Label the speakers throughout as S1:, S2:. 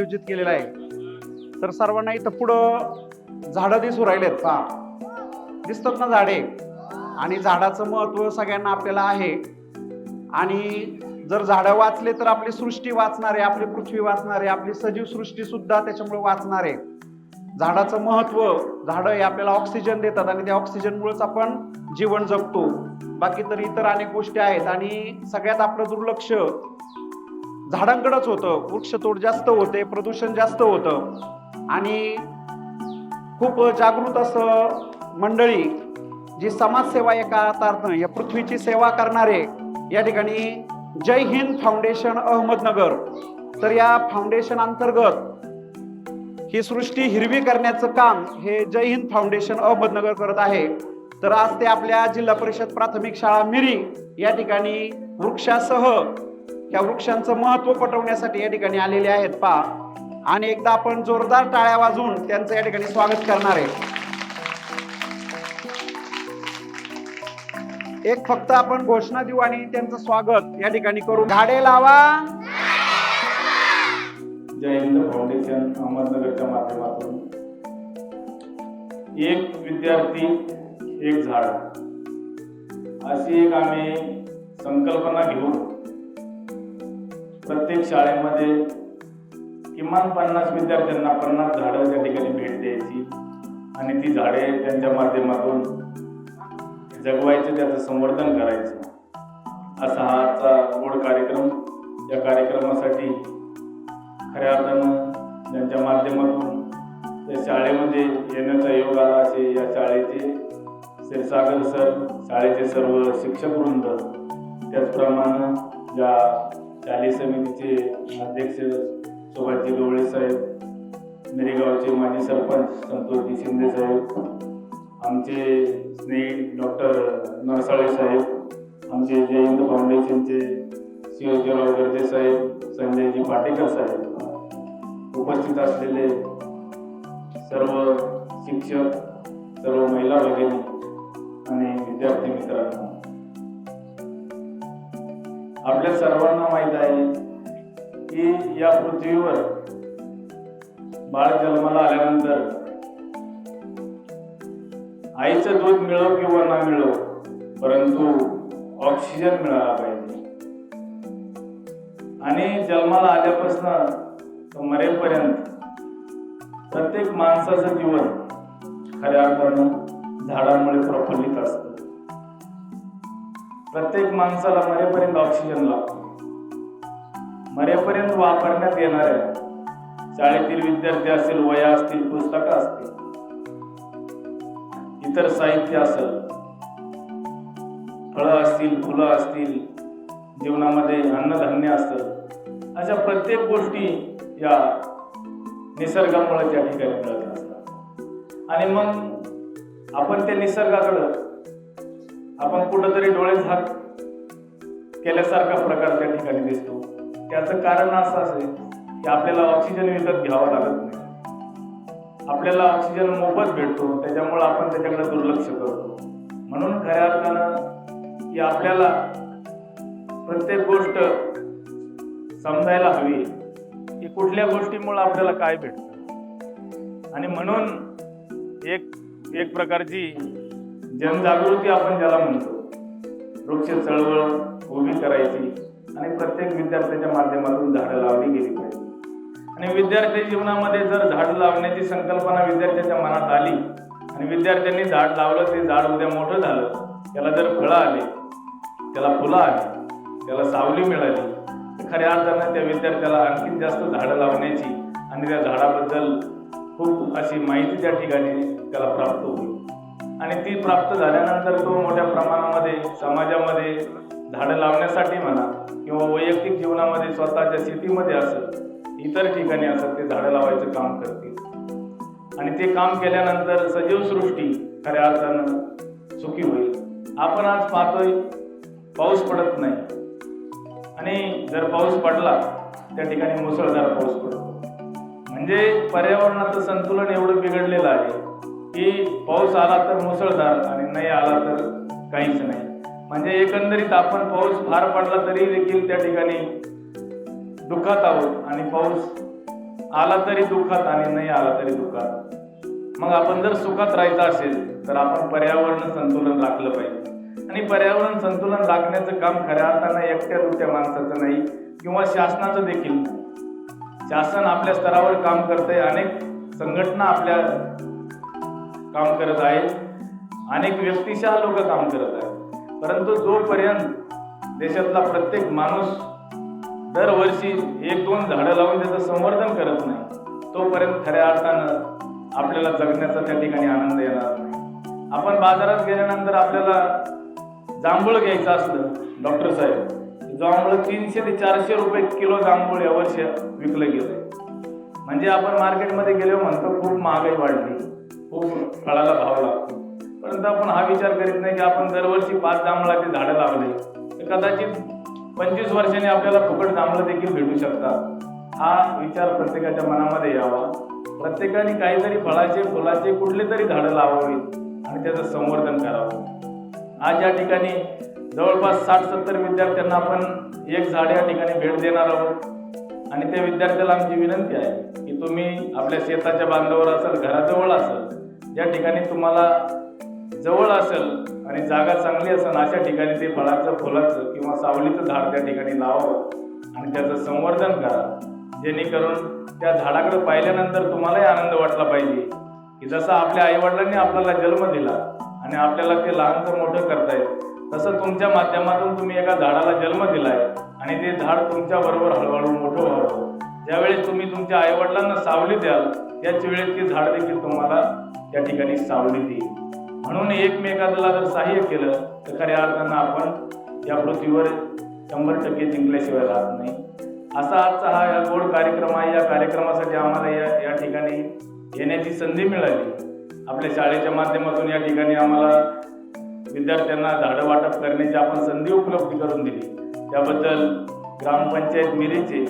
S1: आयोजित केलेला आहे. तर सर्वांना इथं पुढं झाडं दिसू राहिलेत. का दिसतात ना झाडे? आणि झाडाचं महत्त्व सगळ्यांना आपल्याला आहे. आणि जर झाडं वाचले तर आपली सृष्टी वाचणार आहे आपली पृथ्वी वाचणार आहे आपली सजीव सृष्टी सुद्धा त्याच्यामुळे वाचणार आहे. झाडाचं महत्त्व झाडं हे आपल्याला ऑक्सिजन देतात आणि त्या ऑक्सिजनमुळेच आपण जीवन जगतो. बाकी तर इतर अनेक गोष्टी आहेत. आणि सगळ्यात आपलं दुर्लक्ष झाडांकडंच होतं. वृक्षतोड जास्त होते प्रदूषण जास्त होतं. आणि खूप जागृत असं मंडळी जी समाजसेवा एका अर्थानं या पृथ्वीची सेवा करणारे या ठिकाणी जय हिंद फाउंडेशन अहमदनगर. तर या फाउंडेशन अंतर्गत ही सृष्टी हिरवी करण्याचं काम हे जय हिंद फाउंडेशन अहमदनगर करत आहे. तर आज ते आपल्या जिल्हा परिषद प्राथमिक शाळा मिरी या ठिकाणी वृक्षासह ह्या वृक्षांचं महत्त्व पटवण्यासाठी या ठिकाणी आलेले आहेत. पा आणि एकदा आपण जोरदार टाळ्या वाजवून त्यांचं या ठिकाणी स्वागत करणार आहे. एक फक्त आपण घोषणा देऊ आणि त्यांचं स्वागत या ठिकाणी करू झाडे लावा.
S2: जय हिंद फाउंडेशन अहमदनगरच्या माध्यमातून. एक विद्यार्थी एक झाड. अशी एक आम्ही संकल्पना घेऊन प्रत्येक शाळेमध्ये किमान पन्नास विद्यार्थ्यांना पन्नास झाडं त्या ठिकाणी भेट द्यायची. आणि ती झाडे त्यांच्या माध्यमातून जगवायचे त्याचं संवर्धन करायचं. असा हा आजचा गोड कार्यक्रम. या कार्यक्रमासाठी खऱ्या अर्थानं त्यांच्या माध्यमातून त्या शाळेमध्ये येण्याचा योग आला असे या शाळेचे क्षीरसागर सर शाळेचे सर्व शिक्षक वृंद त्याचप्रमाणे ज्या शालेय समितीचे अध्यक्ष सुभाषजी डोळे साहेब मेरेगावचे माजी सरपंच संतोषजी शिंदे साहेब आमचे स्नेही डॉक्टर नरसाळे साहेब आमचे जय हिंद फाउंडेशनचे शिवजीराव गर्जे साहेब संजयजी पाटेकर साहेब उपस्थित असलेले सर्व शिक्षक सर्व महिला भगिनी आणि विद्यार्थी मित्रांनो. आपल्या सर्वांना माहीत आहे की या पृथ्वीवर बाळ जन्माला आल्यानंतर आईचं दूध मिळो किंवा ना मिळो परंतु ऑक्सिजन मिळाला पाहिजे. आणि जन्माला आल्यापासून तो मरेपर्यंत प्रत्येक माणसाचं जीवन खऱ्या अर्थानं झाडांमुळे प्रफुल्लित असतं. प्रत्येक माणसाला मरेपर्यंत ऑक्सिजन लागतो. मरेपर्यंत वापरण्यात येणाऱ्या शाळेतील विद्यार्थी असतील वया असतील पुस्तकं असतील इतर साहित्य असेल फळं असतील फुलं असतील जीवनामध्ये अन्नधान्य असतं अशा प्रत्येक गोष्टी या निसर्गामुळे त्या ठिकाणी मिळत असतात. आणि मग आपण त्या निसर्गाकडं आपण कुठंतरी डोळे झाक केल्यासारखा प्रकार त्या ठिकाणी दिसतो. त्याचं कारण असं असेल की आपल्याला ऑक्सिजन विकत घ्यावा लागत नाही. आपल्याला ऑक्सिजन मोफत भेटतो त्याच्यामुळे आपण त्याच्याकडे दुर्लक्ष करतो. म्हणून खऱ्या अर्थानं की आपल्याला प्रत्येक गोष्ट समजायला हवी की कुठल्या गोष्टीमुळे आपल्याला काय भेटतं. आणि म्हणून एक एक प्रकारची जनजागृती आपण ज्याला म्हणतो. वृक्ष चळवळ उभी करायची आणि प्रत्येक विद्यार्थ्याच्या माध्यमातून झाडं लावली गेली पाहिजे. आणि विद्यार्थी जीवनामध्ये जर झाड लावण्याची संकल्पना विद्यार्थ्याच्या मनात आली आणि विद्यार्थ्यांनी झाड लावलं ते झाड उद्या मोठं झालं त्याला जर फळं आली त्याला फुलं आली त्याला सावली मिळाली तर खऱ्या अर्थानं त्या विद्यार्थ्याला आणखी जास्त झाडं लावण्याची आणि त्या झाडाबद्दल खूप अशी माहिती त्या ठिकाणी त्याला प्राप्त होईल. आणि ती प्राप्त झाल्यानंतर तो मोठ्या प्रमाणामध्ये समाजामध्ये झाडं लावण्यासाठी म्हणा किंवा वैयक्तिक जीवनामध्ये स्वतःच्या शेतीमध्ये असेल इतर ठिकाणी असेल ते झाडं लावायचं काम करतील. आणि ते काम केल्यानंतर सजीव सृष्टी खऱ्या अर्थानं सुखी होईल. आपण आज पाहतोय पाऊस पडत नाही. आणि जर पाऊस पडला त्या ठिकाणी मुसळधार पाऊस पडतो. म्हणजे पर्यावरणाचं संतुलन एवढं बिघडलेलं आहे. की पाऊस आला तर मुसळधार आणि नाही आला तर काहीच नाही. म्हणजे एकंदरीत आपण पाऊस फार पडला तरी देखील त्या ठिकाणी दुःखात आहोत आणि पाऊस आला तरी दुःखात आणि नाही आला तरी दुःखात. मग आपण जर सुखात राहायचं असेल तर आपण पर्यावरण संतुलन राखलं पाहिजे. आणि पर्यावरण संतुलन राखण्याचं काम खऱ्या अर्थानं एकट्या दुट्या माणसाचं नाही किंवा शासनाचं देखील. शासन आपल्या स्तरावर काम करतंय अनेक संघटना आपल्या काम करत आहे अनेक व्यक्तिशः लोक काम करत आहेत. परंतु जोपर्यंत देशातला प्रत्येक माणूस दरवर्षी एक दोन झाडं लावून त्याचं संवर्धन करत नाही तोपर्यंत खऱ्या अर्थानं आपल्याला जगण्याचा त्या ठिकाणी आनंद येणार नाही. आपण बाजारात गेल्यानंतर आपल्याला जांभूळ घ्यायचं असलं डॉक्टर साहेब. जांभूळ तीनशे ते चारशे रुपये किलो जांभूळ यावर्षी विकलं गेलं म्हणजे आपण मार्केटमध्ये गेलो म्हणतो खूप महागाई वाढली. खूप फळाला भाव लागतो परंतु आपण हा विचार करीत नाही की आपण दरवर्षी पाच जांभळाची झाडं लावले. तर कदाचित पंचवीस वर्षांनी आपल्याला फुकट जांभळं देखील भेटू शकतात. हा विचार प्रत्येकाच्या मनामध्ये यावा. प्रत्येकाने काहीतरी फळाचे फुलाचे कुठले तरी झाडं लावावीत आणि त्याचं संवर्धन करावं. आज या ठिकाणी जवळपास साठ सत्तर विद्यार्थ्यांना आपण एक झाड या ठिकाणी भेट देणार आहोत. आणि त्या विद्यार्थ्याला आमची विनंती आहे की तुम्ही आपल्या शेताच्या बांधावर असाल घराजवळ असाल ज्या ठिकाणी तुम्हाला जवळ असेल आणि जागा चांगली असेल अशा ठिकाणी ते फळाचं फुलाचं किंवा सावलीचं झाड त्या ठिकाणी लावावं आणि त्याचं संवर्धन करा. जेणेकरून त्या झाडाकडे पाहिल्यानंतर तुम्हालाही आनंद वाटला पाहिजे. की जसा आपल्या आईवडिलांनी आपल्याला जन्म दिला आणि आपल्याला ते लहानचं मोठं करतायत तसं तुमच्या माध्यमातून तुम्ही एका झाडाला जन्म दिलाय. आणि ते झाड तुमच्या बरोबर हळूहळू मोठं व्हावं. ज्यावेळेस तुम्ही तुमच्या आईवडिलांना सावली द्याल त्याच वेळेस ते झाड देखील तुम्हाला त्या ठिकाणी सावली देईल. म्हणून एकमेकाला जर सहाय्य केलं तर खऱ्या अर्थानं आपण या पृथ्वीवर शंभर टक्के जिंकल्याशिवाय राहत नाही. असा आजचा हा या गोड कार्यक्रम आहे. या कार्यक्रमासाठी आम्हाला या या ठिकाणी येण्याची संधी मिळाली. आपल्या शाळेच्या माध्यमातून या ठिकाणी आम्हाला विद्यार्थ्यांना झाडं वाटप करण्याची आपण संधी उपलब्ध करून दिली. त्याबद्दल ग्रामपंचायत मिरीचे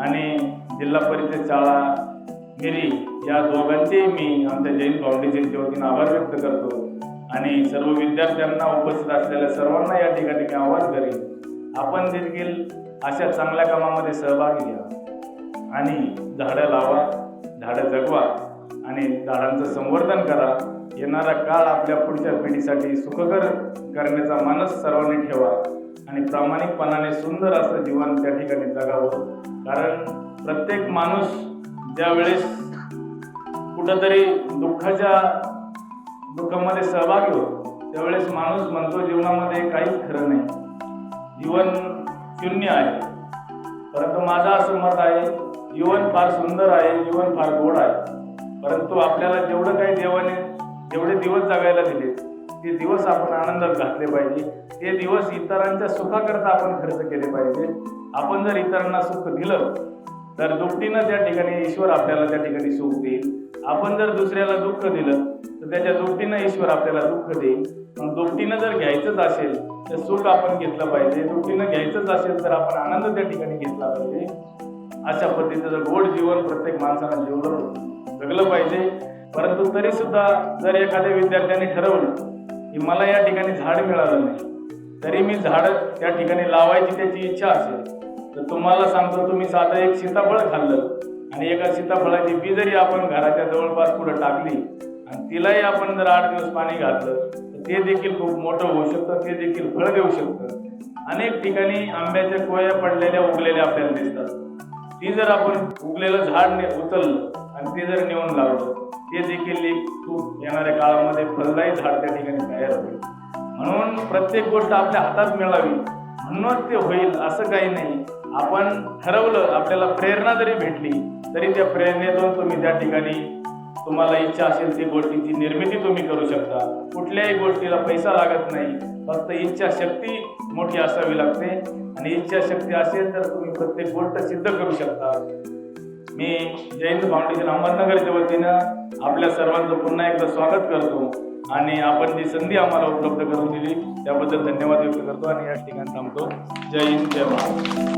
S2: आणि जिल्हा परिषद शाळा मिरी या दोघांचेही मी आमच्या जैन फाउंडेशनच्या वतीनं आभार व्यक्त करतो. आणि सर्व विद्यार्थ्यांना उपस्थित असलेल्या सर्वांना या ठिकाणी मी आवाज करेन. आपण देखील अशा चांगल्या कामामध्ये सहभागी घ्या. आणि झाडं लावा झाडं जगवा आणि झाडांचं संवर्धन करा. येणारा काळ आपल्या पुढच्या पिढीसाठी सुखकर करण्याचा मानस सर्वांनी ठेवा. आणि प्रामाणिकपणाने सुंदर असं जीवन त्या ठिकाणी जगावं. कारण प्रत्येक माणूस ज्या वेळेस कुठंतरी दुःखाच्या दुःखामध्ये सहभागी होतो त्यावेळेस माणूस म्हणतो जीवनामध्ये काहीच खरं नाही. जीवन शून्य आहे. परंतु माझं असं मत आहे जीवन फार सुंदर आहे जीवन फार गोड आहे. परंतु आपल्याला जेवढं काही देवाने जेवढे दिवस जगायला दिले ते दिवस आपण आनंदात घातले पाहिजे. ते दिवस इतरांच्या सुखाकरता आपण खर्च केले पाहिजे. आपण जर इतरांना सुख दिलं तर दुपटीनं त्या ठिकाणी ईश्वर आपल्याला त्या ठिकाणी सुख देईल. आपण जर दुसऱ्याला दुःख दिलं तर त्याच्या दुपटीनं ईश्वर आपल्याला दुःख देईल. मग दुपटीनं जर घ्यायचंच असेल तर सुख आपण घेतलं पाहिजे. दुपटीनं घ्यायचंच असेल तर आपण आनंद त्या ठिकाणी घेतला पाहिजे. अशा पद्धतीचं गोड जीवन प्रत्येक माणसानं जीवलं जगलं पाहिजे. परंतु तरी सुद्धा जर एखाद्या विद्यार्थ्याने ठरवलं की मला या ठिकाणी झाड मिळालं नाही. तरी मी झाड त्या ठिकाणी लावायची त्याची इच्छा असेल तर तुम्हाला सांगतो तुम्ही साधं एक सीताफळ खाल्लं आणि एका सीताफळाची बी जरी आपण घराच्या जवळपास पुढे टाकली आणि तिलाही आपण जर आठ दिवस पाणी घातलं तर ते देखील खूप मोठं होऊ शकतं ते देखील फळ देऊ शकतं. अनेक ठिकाणी आंब्याच्या कोया पडलेल्या उगलेल्या आपल्याला दिसतात. ती जर आपण उगलेलं झाड ने उचललं आणि ते जर नेऊन लावलं ते देखील एक खूप येणाऱ्या काळामध्ये फलदायी झाड त्या ठिकाणी तयार होईल. म्हणून प्रत्येक गोष्ट आपल्या हातात मिळावी म्हणूनच ते होईल असं काही नाही. आपण ठरवलं आपल्याला प्रेरणा जरी भेटली तरी त्या प्रेरणेतून तुम्ही त्या ठिकाणी तुम्हाला इच्छा असेल ती गोष्टीची निर्मिती तुम्ही करू शकता. कुठल्याही गोष्टीला पैसा लागत नाही. फक्त इच्छाशक्ती मोठी असावी लागते. आणि इच्छाशक्ती असेल तर तुम्ही प्रत्येक गोष्ट सिद्ध करू शकता. मी जयंत फाउंडेशन अहमदनगरच्या वतीनं आपल्या सर्वांचं पुन्हा एकदा स्वागत करतो. आणि आपण जी संधी आम्हाला उपलब्ध करून दिली त्याबद्दल धन्यवाद व्यक्त करतो. आणि या ठिकाणी थांबतो. जय हिंद जय महाराष्ट्र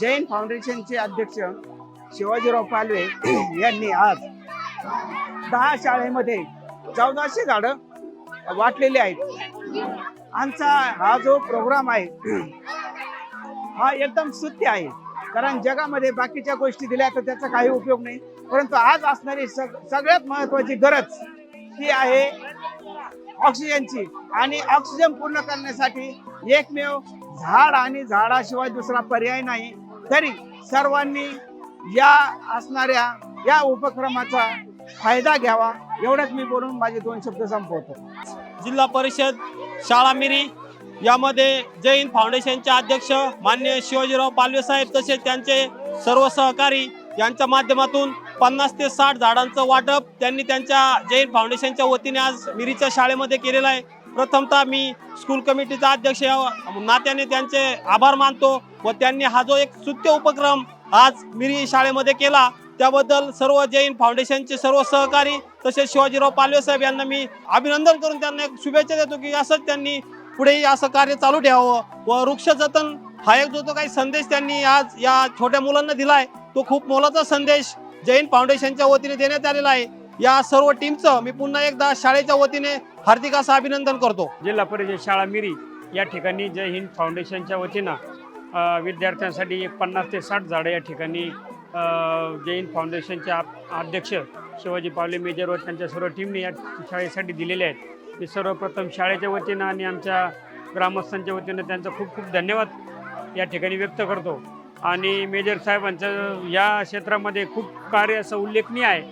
S2: जैन
S3: फाउंडेशनचे अध्यक्ष शिवाजीराव पालवे यांनी आज दहा शाळेमध्ये चौदाशे झाडं वाटलेली आहेत. आमचा हा जो प्रोग्राम आहे हा एकदम स्तुत्य आहे. कारण जगामध्ये बाकीच्या गोष्टी दिल्या तर त्याचा काही उपयोग नाही. परंतु आज असणारी सग सगळ्यात महत्वाची गरज ती आहे ऑक्सिजनची. आणि ऑक्सिजन पूर्ण करण्यासाठी एकमेव झाड आणि झाडाशिवाय दुसरा पर्याय नाही. तरी सर्वांनी या असणाऱ्या या उपक्रमाचा फायदा घ्यावा एवढंच मी बोलून माझे दोन शब्द संपवतो.
S4: जिल्हा परिषद शाळा मिरी यामध्ये जय हिंद फाउंडेशनचे अध्यक्ष मान्य शिवाजीराव पालवे साहेब तसेच त्यांचे सर्व सहकारी यांच्या माध्यमातून पन्नास ते साठ झाडांचं वाटप त्यांनी त्यांच्या जैन फाउंडेशनच्या वतीने आज मिरीच्या शाळेमध्ये केलेलं आहे. प्रथमतः मी स्कूल कमिटीचा अध्यक्ष या नात्याने त्यांचे आभार मानतो व त्यांनी हा जो एक स्तुत्य उपक्रम आज मिरी शाळेमध्ये केला त्याबद्दल सर्व जैन फाउंडेशनचे सर्व सहकारी तसेच शिवाजीराव पालवे साहेब यांना मी अभिनंदन करून त्यांना एक शुभेच्छा देतो की असंच त्यांनी पुढेही असं कार्य चालू ठेवावं व वृक्ष जतन हा एक जो तो काही संदेश त्यांनी आज या छोट्या मुलांना दिलाय तो खूप मोलाचा संदेश जैन फाउंडेशनच्या वतीने देण्यात आलेला आहे. या सर्व टीमचं मी पुन्हा एकदा शाळेच्या वतीने हार्दिक असं अभिनंदन करतो.
S5: जिल्हा परिषद शाळा मिरी या ठिकाणी जय हिंद फाउंडेशनच्या वतीनं विद्यार्थ्यांसाठी एक पन्नास ते साठ झाडं या ठिकाणी जय हिंद फाउंडेशनचे अध्यक्ष शिवाजी पावले मेजर व त्यांच्या सर्व टीमने या शाळेसाठी दिलेले आहेत. मी सर्वप्रथम शाळेच्या वतीनं आणि आमच्या ग्रामस्थांच्या वतीनं त्यांचं खूप खूप धन्यवाद या ठिकाणी व्यक्त करतो. आणि मेजर साहेबांचं या क्षेत्रामध्ये खूप कार्य असं उल्लेखनीय आहे.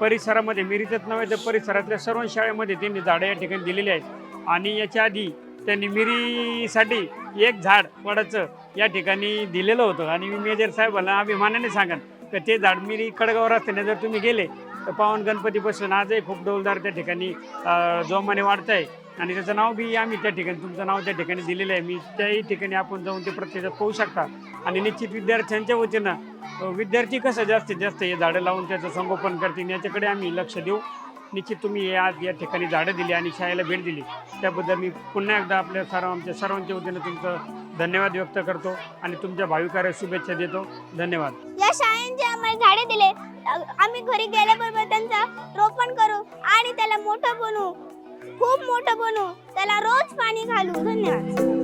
S5: परिसरामध्ये मिरीतच नव्हे तर परिसरातल्या सर्व शाळेमध्ये त्यांनी झाडं या ठिकाणी दिलेली आहेत. आणि याच्या आधी त्यांनी मिरीसाठी एक झाड वडाचं या ठिकाणी दिलेलं होतं. आणि मी मेजर साहेबांना अभिमानाने सांगन तर ते झाड मिरी कडगाव रस्त्याने जर तुम्ही गेले तर पावन गणपती बसून आजही खूप डौलदार त्या ठिकाणी जोमाने वाढत आहे आणि त्याचं नाव बी आम्ही त्या ठिकाणी तुमचं नाव त्या ठिकाणी दिलेलं आहे. मी त्याही ठिकाणी आपण जाऊन ते प्रत्यक्षात पाहू शकता. आणि निश्चित विद्यार्थ्यांच्या वतीनं विद्यार्थी कसं जास्तीत जास्त हे झाडं लावून त्याचं संगोपन करतील याच्याकडे आम्ही लक्ष देऊ. निश्चित तुम्ही या आज या ठिकाणी झाडं दिली आणि शाळेला भेट दिली. त्याबद्दल मी पुन्हा एकदा आपल्या सर्व आमच्या सर्वांच्या वतीनं तुमचं धन्यवाद व्यक्त करतो आणि तुमच्या भावी कार्य शुभेच्छा देतो. धन्यवाद.
S6: या शाळेंचे आम्हाला झाडे दिले आम्ही घरी गेल्याबरोबर त्यांचा रोपण करू आणि त्याला मोठं बनवू. खूप मोठं बनवू. त्याला रोज पाणी घालू. धन्यवाद.